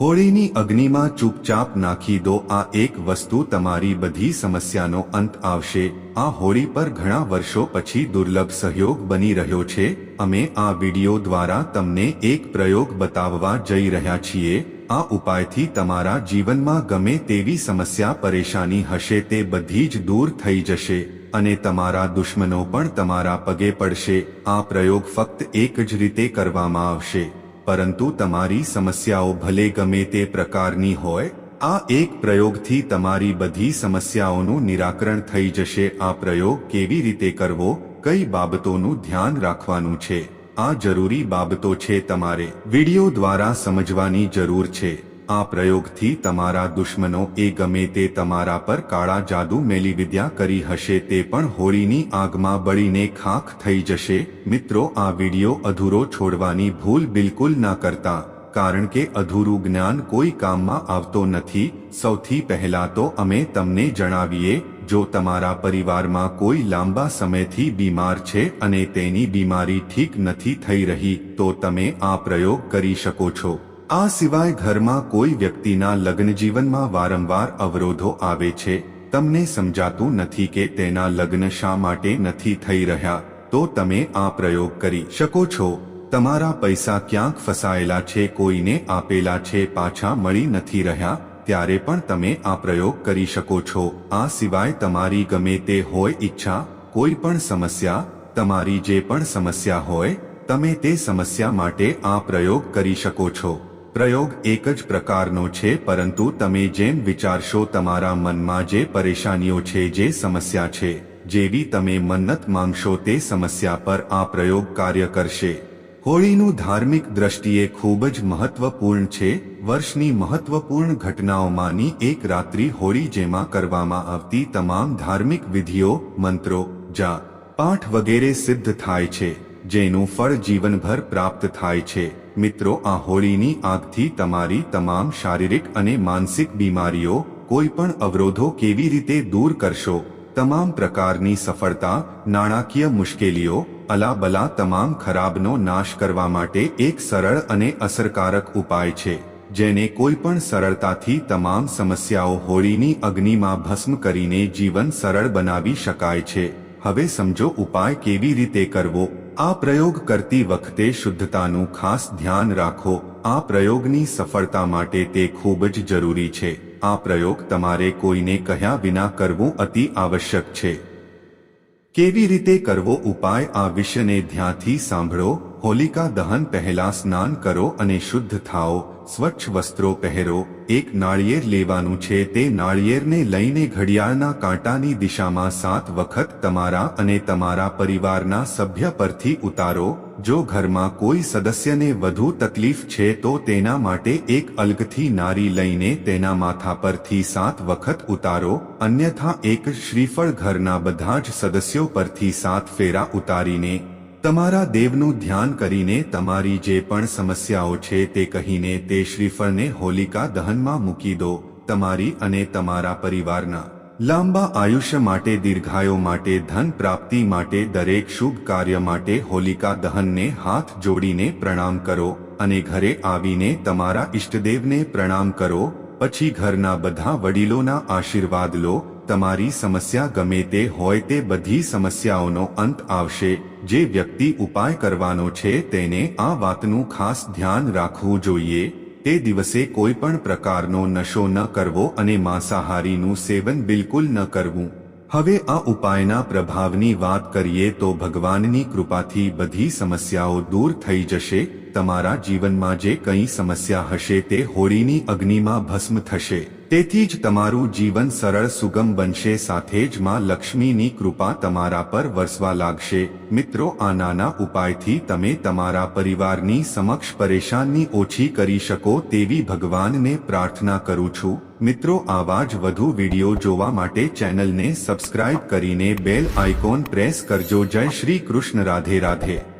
હોળીની અગ્નિમાં ચૂપચાપ નાખી દો. આ એક વસ્તુ તમારી બધી સમસ્યાનો અંત આવશે. આ હોળી પર ઘણા વર્ષો પછી દુર્લભ સહયોગ બની રહ્યો છે. અમે આ વિડિયો દ્વારા તમને એક પ્રયોગ બતાવવા જઈ રહ્યા છીએ. આ ઉપાયથી તમારા જીવનમાં ગમે તેવી સમસ્યા પરેશાની હશે તે બધી જ દૂર થઈ જશે અને તમારા દુશ્મનો પણ તમારા પગે પડશે. આ પ્રયોગ ફક્ત એક જ રીતે કરવામાં આવશે. પરંતુ તમારી સમસ્યાઓ ભલે ગમે તે પ્રકારની હોય, આ એક પ્રયોગથી તમારી બધી સમસ્યાઓનું નિરાકરણ થઈ જશે. આ પ્રયોગ કેવી રીતે કરવો, કઈ બાબતોનું ધ્યાન રાખવાનું છે? આ જરૂરી બાબતો છે તમારે વિડિયો દ્વારા સમજવાની જરૂર છે. આ પ્રયોગથી તમારા દુશ્મનો એ ગમે તે તમારા પર કાળા જાદુ મેલી વિદ્યા કરી હશે તે પણ હોળીની આગમાં બળીને ખાખ થઈ જશે. મિત્રો, આ વિડિયો અધૂરો છોડવાની ભૂલ બિલકુલ ના કરતા, કારણ કે અધૂરું જ્ઞાન કોઈ કામમાં આવતો નથી. સૌથી પહેલા તો અમે તમને જણાવીએ, જો તમારા પરિવારમાં કોઈ લાંબા સમયથી બીમાર છે અને તેની બીમારી ઠીક નથી થઈ રહી, તો તમે આ પ્રયોગ કરી શકો છો. આ સિવાય ઘરમાં કોઈ વ્યક્તિના લગ્ન જીવનમાં વારંવાર અવરોધો આવે છે. તમને સમજાતું નથી કે તેના લગ્ન શા માટે નથી થઈ રહ્યા, તો તમે આ પ્રયોગ કરી શકો છો. તમારા પૈસા ક્યાંક ફસાયેલા છે, કોઈને આપેલા છે, પાછા મળી નથી રહ્યા, ત્યારે પણ તમે આ પ્રયોગ કરી શકો છો. આ સિવાય તમારી ગમે તે હોય ઈચ્છા, કોઈ પણ સમસ્યા, તમારી જે પણ સમસ્યા હોય, તમે તે સમસ્યા માટે આ પ્રયોગ કરી શકો છો. પ્રયોગ એક જ પ્રકારનો છે, પરંતુ તમે જેમ વિચારશો તમારા મનમાં જે પરેશાનીઓ છે, જે સમસ્યા છે, જેવી તમે મન્નત માંગશો તે સમસ્યા પર આ પ્રયોગ કાર્ય કરશે. હોળીનું ધાર્મિક દ્રષ્ટિએ ખૂબ જ મહત્વપૂર્ણ છે. વર્ષની મહત્વપૂર્ણ ઘટનાઓમાંની એક રાત્રિ હોળી જેમાં કરવામાં આવતી તમામ ધાર્મિક વિધિઓ, મંત્રો, જા, પાઠ વગેરે સિદ્ધ થાય છે, જેનું ફળ જીવનભર પ્રાપ્ત થાય છે. મિત્રો, આ હોળીની આગથી તમારી તમામ શારીરિક અને માનસિક બીમારીઓ કોઈ પણ અવરોધો કેવી રીતે દૂર કરશો, તમામ પ્રકારની સફળતા, નાણાકીય મુશ્કેલીઓ, અલાબલા તમામ ખરાબનો નાશ કરવા માટે એક સરળ અને અસરકારક ઉપાય છે, જેને કોઈ પણ સરળતાથી તમામ સમસ્યાઓ હોળીની અગ્નિમાં ભસ્મ કરીને જીવન સરળ બનાવી શકાય છે. હવે સમજો, ઉપાય કેવી રીતે કરવો? આ પ્રયોગ કરતી વખતે શુદ્ધતાનું ખાસ ધ્યાન રાખો. આ પ્રયોગની સફળતા માટે તે ખૂબ જ જરૂરી છે. આ પ્રયોગ તમારે કોઈને કહ્યા વિના કરવું અતિ આવશ્યક છે. કેવી રીતે કરવો ઉપાય આ વિષયને ધ્યાનથી સાંભળો, હોલિકા દહન પહેલા સ્નાન કરો અને શુદ્ધ થાઓ, સ્વચ્છ વસ્ત્રો પહેરો, એક નાળિયેર લેવાનું છે તે નાળિયેરને લઈને ઘડિયાળના કાંટાની દિશામાં સાત વખત તમારા અને તમારા પરિવારના સભ્ય પરથી ઉતારો જો ઘરમાં કોઈ સદસ્યને વધુ તકલીફ છે તો તેના માટે એક અલગથી નારી લઈને તેના માથા પરથી સાત વખત ઉતારો, અન્યથા એક શ્રીફળ ઘરના બધા જ સદસ્યો પરથી સાત ફેરા ઉતારીને, તમારા દેવનું ધ્યાન કરીને તમારી જે પણ સમસ્યાઓ છે તે કહીને તે શ્રીફળને હોલિકા દહનમાં મૂકી દો, તમારી અને તમારા પરિવારના. લાંબા આયુષ્ય માટે, દીર્ઘાયો માટે, ધન પ્રાપ્તિ માટે, દરેક શુભ કાર્ય માટે હોલિકા દહનને હાથ જોડીને પ્રણામ કરો અને ઘરે આવીને તમારા ઇષ્ટદેવને પ્રણામ કરો. પછી ઘરના બધા વડીલોના આશીર્વાદ લો. તમારી સમસ્યા ગમે તે હોય તે બધી સમસ્યાઓનો અંત આવશે. જે વ્યક્તિ ઉપાય કરવાનો છે તેને આ વાતનું ખાસ ધ્યાન રાખવું જોઈએ. તે દિવસે કોઈ પણ પ્રકારનો નશો ન કરવો અને માંસાહારીનું સેવન બિલકુલ ન કરવું. હવે આ ઉપાયના પ્રભાવની વાત કરીએ તો ભગવાનની કૃપાથી બધી સમસ્યાઓ દૂર થઈ જશે તમારા જીવનમાં જે કંઈ સમસ્યા હશે તે હોળીની અગ્નિમાં ભસ્મ થશે. તેથી જ તમારું જીવન સરળ સુગમ બનશે, સાથે જ માં લક્ષ્મીની કૃપા તમારા પર વરસવા લાગશે. મિત્રો, આ નાના ઉપાયથી તમે તમારા પરિવારની સમક્ષ પરેશાની ઓછી કરી શકો તેવી ભગવાનને પ્રાર્થના કરું છું. મિત્રો, આવા જ વધુ વીડિયો જોવા માટે ચેનલને સબસ્ક્રાઇબ કરીને બેલ આઇકોન પ્રેસ કરજો. જય શ્રી કૃષ્ણ. રાધે રાધે.